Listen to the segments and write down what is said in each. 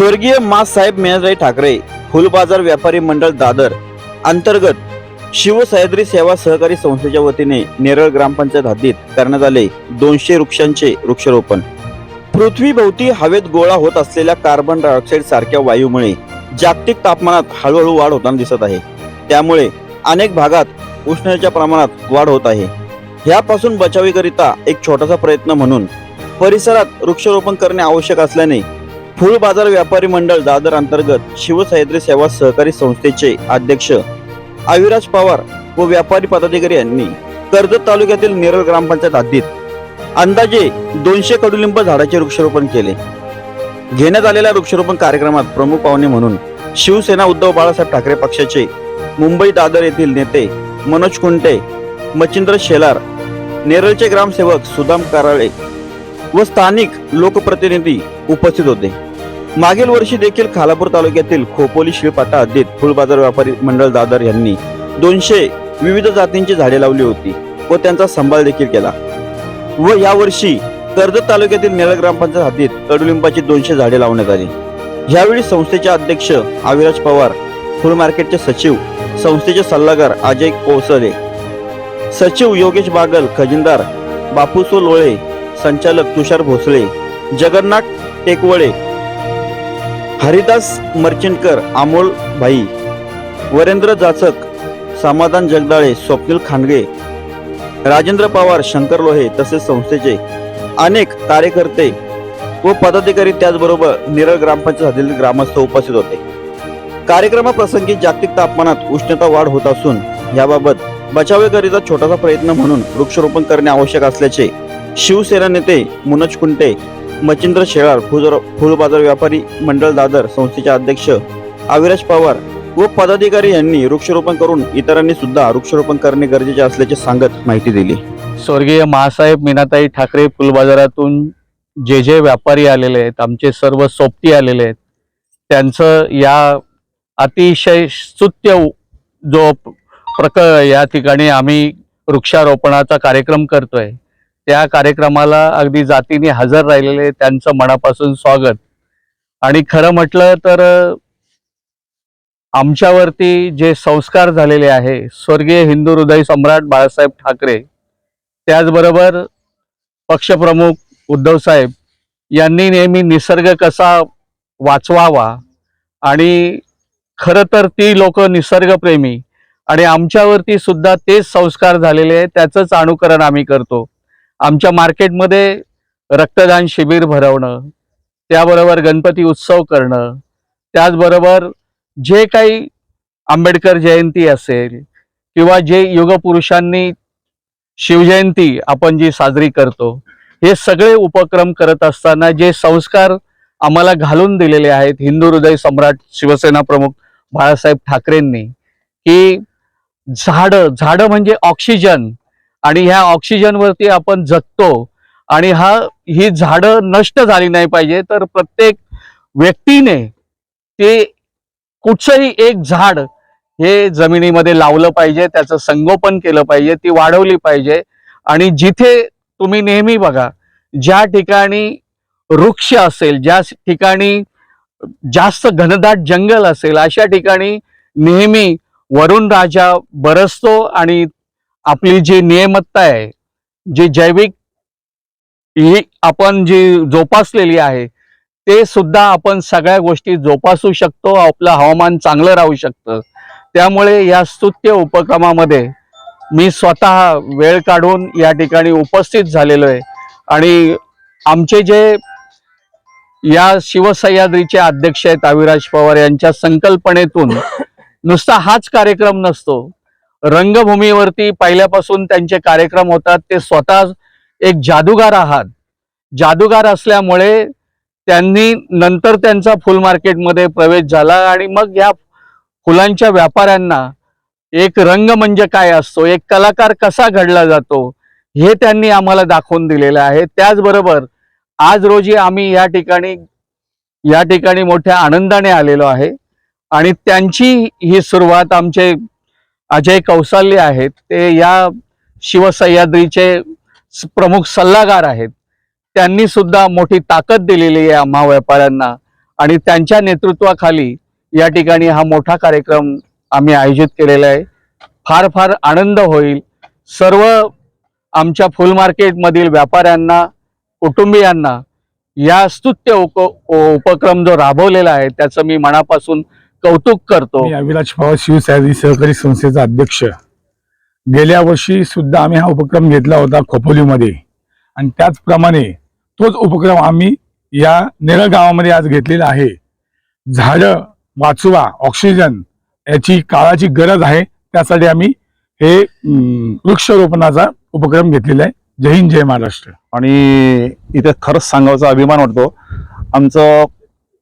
स्वर्गीय मासाहेब मेहराई ठाकरे फुलबाजार व्यापारी मंडळ दादर अंतर्गत शिवसह्याद्री सेवा सहकारी संस्थेच्या वतीने नेरळ ग्रामपंचायत हद्दीत करण्यात आले दोनशे वृक्षांचे वृक्षारोपण. पृथ्वीभोवती हवेत गोळा होत असलेल्या कार्बन डायऑक्साईड सारख्या वायूमुळे जागतिक तापमानात हळूहळू वाढ होताना दिसत आहे. त्यामुळे अनेक भागात उष्णतेच्या प्रमाणात वाढ होत आहे. ह्यापासून बचावीकरिता एक छोटासा प्रयत्न म्हणून परिसरात वृक्षारोपण करणे आवश्यक असल्याने फुल बाजार व्यापारी मंडळ दादर अंतर्गत शिवसह्याद्री सेवा सहकारी संस्थेचे अध्यक्ष आयुराज पवार व व्यापारी पदाधिकारी यांनी कर्जत तालुक्यातील नेरळ ग्रामपंचायत हद्दीत अंदाजे दोनशे कडुलिंब झाडाचे वृक्षारोपण केले. घेण्यात आलेल्या वृक्षारोपण कार्यक्रमात प्रमुख पाहुणे म्हणून शिवसेना उद्धव बाळासाहेब ठाकरे पक्षाचे मुंबई दादर येथील नेते मनोज कुंटे मच्छिंद्र शेलार नेरळचे ग्रामसेवक सुदाम कराळे व स्थानिक लोकप्रतिनिधी उपस्थित होते. मागील वर्षी देखील खालापूर तालुक्यातील खोपोली शिळपाटा हद्दीत फुलबाजार व्यापारी मंडळ दादर यांनी दोनशे विविध जातींची झाडे लावली होती व त्यांचा सांभाळ देखील केला. व यावर्षी कर्जत तालुक्यातील नेळ ग्रामपंचायत हद्दीत कडुलिंबाची दोनशे झाडे लावण्यात आली. यावेळी संस्थेचे अध्यक्ष अविराज पवार फुल मार्केटचे सचिव संस्थेचे सल्लागार अजय कोसळे सचिव योगेश बागल खजिनदार बापूसो लोळे संचालक तुषार भोसले जगन्नाथ टेकवळे हरिदास मर्चंटकर अमोल भाई वरेंद्र जाचक समाधान जगदाळे स्वप्नील खांडगे राजेंद्र पवार शंकर लोहे तसेच संस्थेचे अनेक कार्यकर्ते व पदाधिकारी त्याचबरोबर निरळ ग्रामपंचायत हद्दीतील ग्रामस्थ उपस्थित होते. कार्यक्रमाप्रसंगी जागतिक तापमानात उष्णता वाढ होत असून याबाबत बचावेकरिता छोटासा प्रयत्न म्हणून वृक्षरोपण करणे आवश्यक असल्याचे शिवसेना नेते मनोज कुंटे मच्छिंद्र शेळार फुल बाजार व्यापारी मंडळ दादर संस्थेचे अध्यक्ष अविराज पवार व पदाधिकारी यांनी वृक्षारोपण करून इतरांनी सुद्धा वृक्षारोपण करणे गरजेचे असल्याचे सांगत माहिती दिली. स्वर्गीय महासाहेब मीनाताई ठाकरे फुल बाजारातून जे जे व्यापारी आलेले आहेत आमचे सर्व सोबती आलेले आहेत त्यांचं या अतिशय स्तुत्य जो प्रक या ठिकाणी आम्ही वृक्षारोपणाचा कार्यक्रम करतोय त्या कार्यक्रमाला अगदी जातीने हजर राहिलेले त्यांचं मनापासून स्वागत. आणि खरं म्हटलं तर आमच्यावरती जे संस्कार झालेले आहे स्वर्गीय हिंदू हृदय सम्राट बाळासाहेब ठाकरे त्याचबरोबर पक्षप्रमुख उद्धवसाहेब यांनी नेहमी निसर्ग कसा वाचवावा आणि खरं तर ती लोक निसर्गप्रेमी आणि आमच्यावरती सुद्धा तेच संस्कार झालेले आहे त्याचंच अनुकरण आम्ही करतो. आमच्या मार्केटमध्ये रक्तदान शिबिर भरवणं त्याबरोबर गणपती उत्सव करणं त्याचबरोबर जे काही आंबेडकर जयंती असेल किंवा जे युगपुरुषांनी शिवजयंती आपण जी साजरी करतो हे सगळे उपक्रम करत असताना जे संस्कार आम्हाला घालून दिलेले आहेत हिंदू हृदय सम्राट शिवसेना प्रमुख बाळासाहेब ठाकरेंनी की झाडं झाडं म्हणजे ऑक्सिजन आणि ह्या ऑक्सिजनवरती आपण जगतो आणि हा ही झाडं नष्ट झाली नाही पाहिजे तर प्रत्येक व्यक्तीने ते कुठचंही एक झाड हे जमिनीमध्ये लावलं पाहिजे त्याचं संगोपन केलं पाहिजे ती वाढवली पाहिजे. आणि जिथे तुम्ही नेहमी बघा ज्या ठिकाणी वृक्ष असेल ज्या ठिकाणी जास्त घनदाट जंगल असेल अशा ठिकाणी नेहमी वरुण राजा बरसतो आणि आपली जी नियमत्ता आहे जी जैविक ही आपण जी जोपासलेली आहे ते सुद्धा आपण सगळ्या गोष्टी जोपासू शकतो आपलं हवामान चांगलं राहू शकतं. त्यामुळे या स्तुत्य उपक्रमामध्ये मी स्वतः वेळ काढून या ठिकाणी उपस्थित झालेलो आहे. आणि आमचे जे या शिवसह्याद्रीचे अध्यक्ष आहेत अविराज पवार यांच्या संकल्पनेतून नुसता हाच कार्यक्रम नसतो. रंगभूमीवरती पहिल्यापासून त्यांचे कार्यक्रम होतात. ते स्वतः एक जादूगार आहात. जादूगार असल्यामुळे त्यांनी नंतर त्यांचा फुल मार्केटमध्ये प्रवेश झाला आणि मग या फुलांच्या व्यापाऱ्यांना एक रंग म्हणजे काय असतो? एक कलाकार कसा घडला जातो? हे त्यांनी आम्हाला दाखवून दिलेलं आहे. त्याचबरोबर आज रोजी आम्ही या ठिकाणी या ठिकाणी मोठ्या आनंदाने आलेलो आहे. आणि त्यांची ही सुरुवात आमचे अजय कौसाल्य आहेत ते या शिवसह्याद्रीचे प्रमुख सल्लागार आहेत. त्यांनी सुद्धा मोठी ताकद दिलेली आहे आम्हा व्यापाऱ्यांना आणि त्यांच्या नेतृत्वाखाली या ठिकाणी हा मोठा कार्यक्रम आम्ही आयोजित केलेला आहे. फार फार आनंद होईल. सर्व आमच्या फुल मार्केटमधील व्यापाऱ्यांना कुटुंबियांना या स्तुत्य उप उपक्रम जो राबवलेला आहे त्याचं मी मनापासून कौतुक करतो. मी अविनाश पवार शिवसैनिक सहकारी संस्थेचा अध्यक्ष. गेल्या वर्षी सुद्धा आम्ही हा उपक्रम घेतला होता खोपोलीमध्ये. आणि त्याचप्रमाणे तोच उपक्रम आम्ही या नेरळ गावामध्ये आज घेतलेला आहे. झाडं वाचवा ऑक्सिजन याची काळाची गरज आहे. त्यासाठी आम्ही हे वृक्षारोपणाचा उपक्रम घेतलेला आहे. जय हिंद जय महाराष्ट्र. आणि इथे खरंच सांगायचा अभिमान वाटतो. आमचं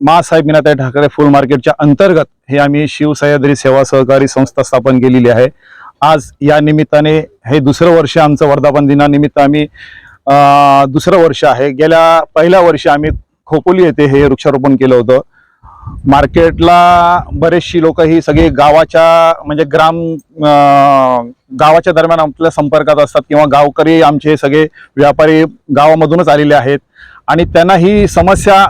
मासाहेब मीनाताई ठाकरे फुल मार्केटच्या अंतर्गत हे आम्ही शिवसह्याद्री सेवा सहकारी संस्था स्थापन केलेली आहे. आज या निमित्ताने हे दुसरं वर्ष आमचं वर्धापन दिनानिमित्त आम्ही दुसरं वर्ष आहे. गेल्या पहिल्या वर्षी आम्ही खोपोली येथे हे वृक्षारोपण केलं होतं. मार्केटला बरेचशी लोक ही सगळी गावाच्या म्हणजे ग्राम गावाच्या दरम्यान आपल्या संपर्कात असतात किंवा गावकरी आमचे सगळे व्यापारी गावामधूनच आलेले आहेत. आणि त्यांना ही समस्या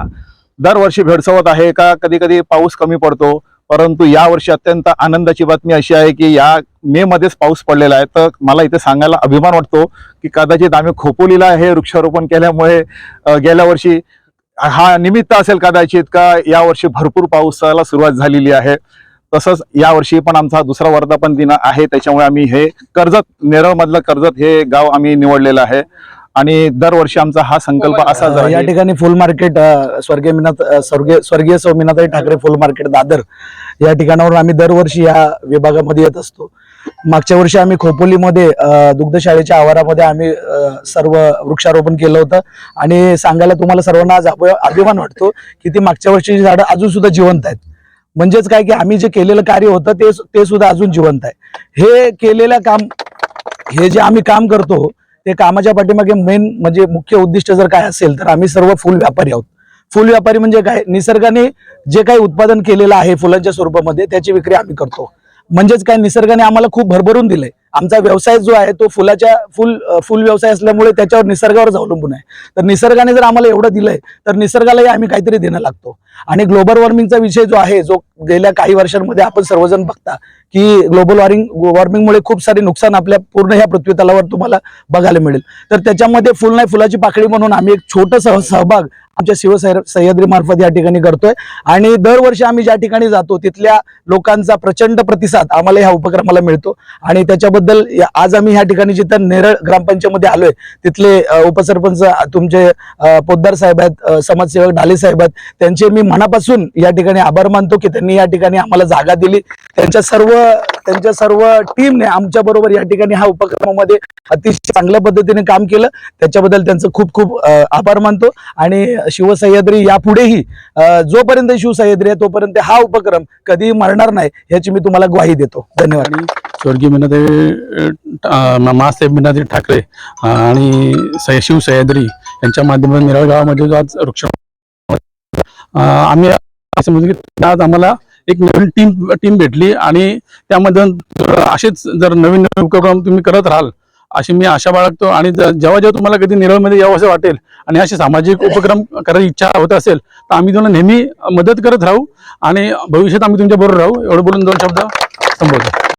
दरवर्षी भेडसवत आहे का? कधी कधी पाऊस कमी पडतो. परंतु यावर्षी अत्यंत आनंदाची बातमी अशी आहे की या मे मध्येच पाऊस पडलेला आहे. तर मला इथे सांगायला अभिमान वाटतो की कदाचित आम्ही खोपोलीला हे वृक्षारोपण केल्यामुळे गेल्या वर्षी हा निमित्त असेल कदाचित का यावर्षी भरपूर पावसाला सुरुवात झालेली आहे. तसंच यावर्षी पण आमचा दुसरा वर्धापन दिन आहे. त्याच्यामुळे आम्ही हे कर्जत नेरळमधलं कर्जत हे गाव आम्ही निवडलेलं आहे. आणि दरवर्षी आमचा हा संकल्प असाच अ, या आहे ठिकाणी फुल मार्केट स्वर्गीय मीनाथ स्वर्गीय स्वर्गीय सौमीनाथाई ठाकरे फुल मार्केट दादर या ठिकाणावरून आम्ही दरवर्षी या विभागामध्ये येत असतो. मागच्या वर्षी आम्ही खोपोलीमध्ये दुग्धशाळेच्या आवारामध्ये आम्ही सर्व वृक्षारोपण केलं होतं. आणि सांगायला तुम्हाला सर्वांना आज अभ- अभिमान वाटतो की ती मागच्या वर्षीची झाडं अजून सुद्धा जिवंत आहेत. म्हणजेच काय की आम्ही जे केलेलं कार्य होतं ते ते सुद्धा अजून जिवंत आहे. हे केलेलं काम हे जे आम्ही काम करतो ते कामाच्या पाठीमागे मेन म्हणजे मुख्य उद्दिष्ट जर काय असेल तर आम्ही सर्व फुल व्यापारी आहोत. फुल व्यापारी म्हणजे काय? निसर्गाने जे काही उत्पादन केलेलं आहे फुलांच्या स्वरूपामध्ये त्याची विक्री आम्ही करतो. म्हणजेच काय? निसर्गाने आम्हाला खूप भरभरून दिलंय. आमचा व्यवसाय जो आहे तो फुलाच्या फुल फुल व्यवसाय असल्यामुळे त्याच्यावर निसर्गावरच अवलंबून आहे. तर निसर्गाने जर आम्हाला एवढं दिलंय तर निसर्गालाही आम्ही काहीतरी देणं लागतो. आणि ग्लोबल वॉर्मिंगचा विषय जो आहे जो गेल्या काही वर्षांमध्ये आपण सर्वजण बघता की ग्लोबल वॉर्मिंग वॉर्मिंगमुळे खूप सारे नुकसान आपल्या पूर्ण ह्या पृथ्वी तलावर तुम्हाला बघायला मिळेल. तर त्याच्यामध्ये फुल नाही फुलाची पाकळी म्हणून आम्ही एक छोटं सह सहभाग आमच्या शिवसैर सह्याद्रीमार्फत या ठिकाणी करतोय आणि दरवर्षी आम्ही ज्या ठिकाणी जातो तिथल्या लोकांचा प्रचंड प्रतिसाद आम्हाला ह्या उपक्रमाला मिळतो. आणि त्याच्याबद्दल या- आज आम्ही ह्या ठिकाणी जिथं नेरळ ग्रामपंचायतमध्ये आलोय तिथले उपसरपंच तुमचे पोद्दार साहेब आहेत समाजसेवक ढाले साहेब आहेत त्यांचे मी मनापासून या ठिकाणी आभार मानतो की त्यांनी या ठिकाणी आम्हाला जागा दिली. त्यांच्या सर्व त्यांच्या सर्व टीमने आमच्या बरोबर या ठिकाणी हा उपक्रमामध्ये अतिशय चांगल्या पद्धतीने काम केलं. त्याच्याबद्दल त्यांचं खूप खूप आभार मानतो. आणि शिवसह्याद्री यापुढेही जोपर्यंत शिवसह्याद्री आहे तोपर्यंत हा उपक्रम कधीही मरणार नाही याची मी तुम्हाला ग्वाही देतो. धन्यवाद. स्वर्गीय मीनादेवी मासाहेब मीनादेवी ठाकरे आणि शिव सह्याद्री यांच्या माध्यमातून निराळ गावामध्ये जो आज वृक्ष आम्ही असं म्हणजे की आज आम्हाला एक नवीन टीम टीम भेटली आणि त्यामधून असेच जर नवीन नवीन उपक्रम तुम्ही करत राहाल अशी मी आशा बाळगतो. आणि जेव्हा जेव्हा तुम्हाला कधी निरळमध्ये यावं असं वाटेल आणि असे सामाजिक उपक्रम करायची इच्छा होत असेल तर आम्ही तुम्हाला नेहमी मदत करत राहू आणि भविष्यात आम्ही तुमच्याबरोबर राहू. एवढं बोलून दोन शब्द संबोधतो